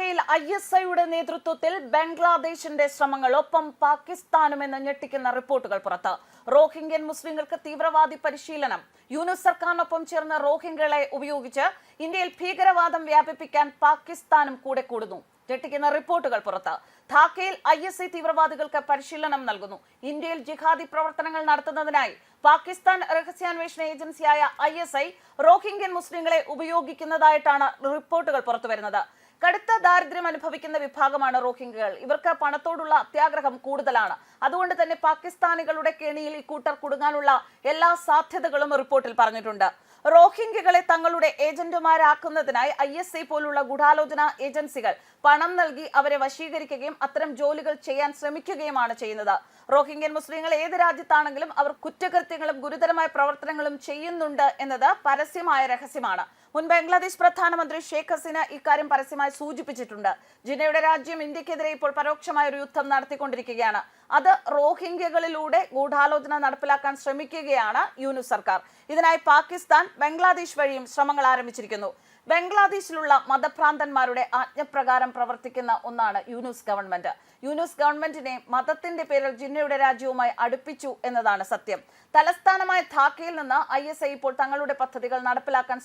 ധാക്കയിൽ I S ഐയുടെ നേതൃത്വത്തിൽ ബംഗ്ലാദേശിന്റെ ശ്രമങ്ങൾ ഒപ്പം പാകിസ്ഥാനും എന്ന് ഞെട്ടിക്കുന്ന റിപ്പോർട്ടുകൾ പുറത്ത്. റോഹിംഗ്യൻ മുസ്ലിങ്ങൾക്ക് തീവ്രവാദി പരിശീലനം. യൂനുസ് സർക്കാരിനൊപ്പം ചേർന്ന റോഹിംഗ്യകളെ ഉപയോഗിച്ച് ഇന്ത്യയിൽ ഭീകരവാദം വ്യാപിപ്പിക്കാൻ പാകിസ്ഥാനും കൂടെ കൂടുന്നു. ഞെട്ടിക്കുന്ന റിപ്പോർട്ടുകൾ പുറത്ത്. ധാക്കയിൽ ഐ എസ് ഐ തീവ്രവാദികൾക്ക് പരിശീലനം നൽകുന്നു. ഇന്ത്യയിൽ ജിഹാദി പ്രവർത്തനങ്ങൾ നടത്തുന്നതിനായി പാകിസ്ഥാൻ രഹസ്യാന്വേഷണ ഏജൻസിയായ ഐ എസ് ഐ റോഹിംഗ്യൻ മുസ്ലിങ്ങളെ ഉപയോഗിക്കുന്നതായിട്ടാണ് റിപ്പോർട്ടുകൾ പുറത്തുവരുന്നത്. കടുത്ത ദാരിദ്ര്യം അനുഭവിക്കുന്ന വിഭാഗമാണ് റോഹിംഗ്യകൾ. ഇവർക്ക് പണത്തോടുള്ള അത്യാഗ്രഹം കൂടുതലാണ്. അതുകൊണ്ട് തന്നെ പാകിസ്ഥാനികളുടെ കെണിയിൽ ഇക്കൂട്ടർ കുടുങ്ങാനുള്ള എല്ലാ സാധ്യതകളും റിപ്പോർട്ടിൽ പറഞ്ഞിട്ടുണ്ട്. റോഹിംഗ്യകളെ തങ്ങളുടെ ഏജന്റുമാരാക്കുന്നതിനായി ഐ എസ് ഐ പോലുള്ള ഗൂഢാലോചന ഏജൻസികൾ പണം നൽകി അവരെ വശീകരിക്കുകയും അത്തരം ജോലികൾ ചെയ്യാൻ ശ്രമിക്കുകയുമാണ് ചെയ്യുന്നത്. റോഹിംഗ്യൻ മുസ്ലിങ്ങൾ ഏത് രാജ്യത്താണെങ്കിലും അവർ കുറ്റകൃത്യങ്ങളും ഗുരുതരമായ പ്രവർത്തനങ്ങളും ചെയ്യുന്നുണ്ട് എന്നത് പരസ്യമായ രഹസ്യമാണ്. മുൻ ബംഗ്ലാദേശ് പ്രധാനമന്ത്രി ഷേഖ് ഹസീന ഇക്കാര്യം പരസ്യമായി സൂചിപ്പിച്ചിട്ടുണ്ട്. ജിന്നയുടെ രാജ്യം ഇന്ത്യക്കെതിരെ ഇപ്പോൾ പരോക്ഷമായ ഒരു യുദ്ധം നടത്തിക്കൊണ്ടിരിക്കുകയാണ്. അത് റോഹിംഗ്യകളിലൂടെ ഗൂഢാലോചന നടപ്പിലാക്കാൻ ശ്രമിക്കുകയാണ് യൂനുസ് സർക്കാർ. ഇതിനായി പാകിസ്ഥാൻ ബംഗ്ലാദേശ് വഴിയും ശ്രമങ്ങൾ ആരംഭിച്ചിരിക്കുന്നു. ബംഗ്ലാദേശിലുള്ള മതഭ്രാന്തന്മാരുടെ ആജ്ഞപ്രകാരം പ്രവർത്തിക്കുന്ന ഒന്നാണ് യൂനുസ് ഗവൺമെന്റ്. യൂനുസ് ഗവൺമെന്റിനെ മതത്തിന്റെ പേരിൽ ജിന്നയുടെ രാജ്യവുമായി അടുപ്പിച്ചു എന്നതാണ് സത്യം. തലസ്ഥാനമായ ധാക്കയിൽ നിന്ന് ഐ ഇപ്പോൾ തങ്ങളുടെ പദ്ധതികൾ നടപ്പിലാക്കാൻ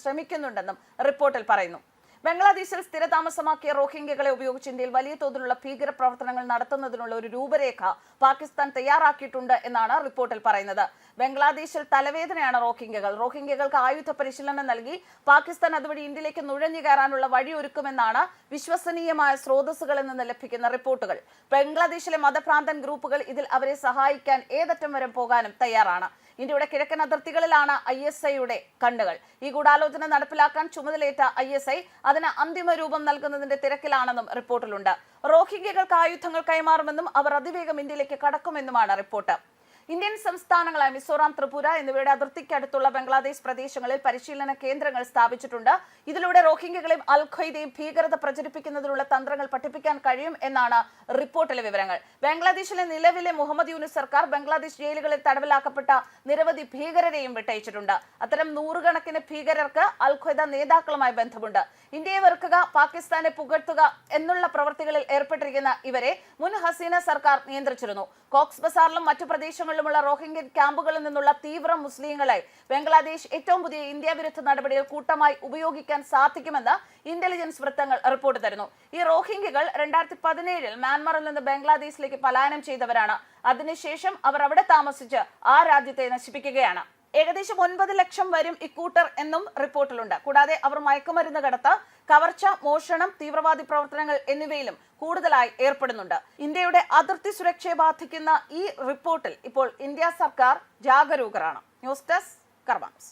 ശ്രമിക്കുന്നുണ്ടെന്നും റിപ്പോർട്ടിൽ പറയുന്നു. ബംഗ്ലാദേശിൽ സ്ഥിരതാമസമാക്കിയ റോഹിംഗ്യകളെ ഉപയോഗിച്ച് ഇന്ത്യയിൽ വലിയ തോതിലുള്ള ഭീകര പ്രവർത്തനങ്ങൾ നടത്തുന്നതിനുള്ള ഒരു രൂപരേഖ പാകിസ്ഥാൻ തയ്യാറാക്കിയിട്ടുണ്ട് എന്നാണ് റിപ്പോർട്ടിൽ പറയുന്നത്. ബംഗ്ലാദേശിൽ തലവേദനയാണ് റോഹിംഗ്യകൾ. റോഹിംഗ്യകൾക്ക് ആയുധ പരിശീലനം നൽകി. പാകിസ്ഥാൻ അതുവഴി ഇന്ത്യയിലേക്ക് നുഴഞ്ഞു കയറാനുള്ള വഴിയൊരുക്കുമെന്നാണ് വിശ്വസനീയമായ സ്രോതസ്സുകളിൽ നിന്ന് ലഭിക്കുന്ന റിപ്പോർട്ടുകൾ. ബംഗ്ലാദേശിലെ മതഭ്രാന്തൻ ഗ്രൂപ്പുകൾ ഇതിൽ അവരെ സഹായിക്കാൻ ഏതറ്റം വരെ പോകാനും തയ്യാറാണ്. ഇന്ത്യയുടെ കിഴക്കൻ അതിർത്തികളിലാണ് ഐ എസ് ഐയുടെ കണ്ണുകൾ. ഈ ഗൂഢാലോചന നടപ്പിലാക്കാൻ ചുമതലയേറ്റ ഐ എസ് ഐ അതിന് അന്തിമ രൂപം നൽകുന്നതിന്റെ തിരക്കിലാണെന്നും റിപ്പോർട്ടിലുണ്ട്. റോഹിംഗ്യകൾക്ക് ആയുധങ്ങൾ കൈമാറുമെന്നും അവർ അതിവേഗം ഇന്ത്യയിലേക്ക് കടക്കുമെന്നുമാണ് റിപ്പോർട്ട്. ഇന്ത്യൻ സംസ്ഥാനങ്ങളായ മിസോറാം ത്രിപുര എന്നിവയുടെ അതിർത്തിക്കടുത്തുള്ള ബംഗ്ലാദേശ് പ്രദേശങ്ങളിൽ പരിശീലന കേന്ദ്രങ്ങൾ സ്ഥാപിച്ചിട്ടുണ്ട്. ഇതിലൂടെ റോഹിംഗ്യകളെയും അൽ ഖ്വയ്ദയും ഭീകരത പ്രചരിപ്പിക്കുന്നതിനുള്ള തന്ത്രങ്ങൾ പഠിപ്പിക്കാൻ കഴിയും എന്നാണ് റിപ്പോർട്ടിലെ വിവരങ്ങൾ. ബംഗ്ലാദേശിലെ നിലവിലെ മുഹമ്മദ് യൂനിസ് സർക്കാർ ബംഗ്ലാദേശ് ജയിലുകളിൽ തടവിലാക്കപ്പെട്ട നിരവധി ഭീകരരെയും വിട്ടയച്ചിട്ടുണ്ട്. അത്തരം നൂറുകണക്കിന് ഭീകരർക്ക് അൽ ഖ്വയ്ദ നേതാക്കളുമായി ബന്ധമുണ്ട്. ഇന്ത്യയെ വെറുക്കുക പാകിസ്ഥാനെ പുകഴ്ത്തുക എന്നുള്ള പ്രവൃത്തികളിൽ ഏർപ്പെട്ടിരിക്കുന്ന ഇവരെ മുൻ ഹസീന സർക്കാർ നിയന്ത്രിച്ചിരുന്നു. കോക്സ് ബസാറിലും മറ്റു പ്രദേശങ്ങളിലുമുള്ള റോഹിംഗ്യൻ ക്യാമ്പുകളിൽ നിന്നുള്ള തീവ്ര മുസ്ലിങ്ങളെ ബംഗ്ലാദേശ് ഏറ്റവും പുതിയ ഇന്ത്യ വിരുദ്ധ നടപടികൾ കൂട്ടമായി ഉപയോഗിക്കാൻ സാധിക്കുമെന്ന് ഇന്റലിജൻസ് വൃത്തങ്ങൾ റിപ്പോർട്ട് തരുന്നു. ഈ റോഹിംഗ്യകൾ രണ്ടായിരത്തി പതിനേഴിൽ മ്യാൻമറിൽ നിന്ന് ബംഗ്ലാദേശിലേക്ക് പലായനം ചെയ്തവരാണ്. അതിനുശേഷം അവർ അവിടെ താമസിച്ച് ആ രാജ്യത്തെ നശിപ്പിക്കുകയാണ്. ഏകദേശം ഒൻപത് ലക്ഷം വരും ഇക്കൂട്ടർ എന്നും റിപ്പോർട്ടിലുണ്ട്. കൂടാതെ അവർ മയക്കുമരുന്ന് കടത്ത് കവർച്ച മോഷണം തീവ്രവാദി പ്രവർത്തനങ്ങൾ എന്നിവയിലും കൂടുതലായി ഏർപ്പെടുന്നുണ്ട്. ഇന്ത്യയുടെ അതിർത്തി സുരക്ഷയെ ബാധിക്കുന്ന ഈ റിപ്പോർട്ടിൽ ഇപ്പോൾ ഇന്ത്യ സർക്കാർ ജാഗരൂകരാണ്. News desk കർമാൻസ്.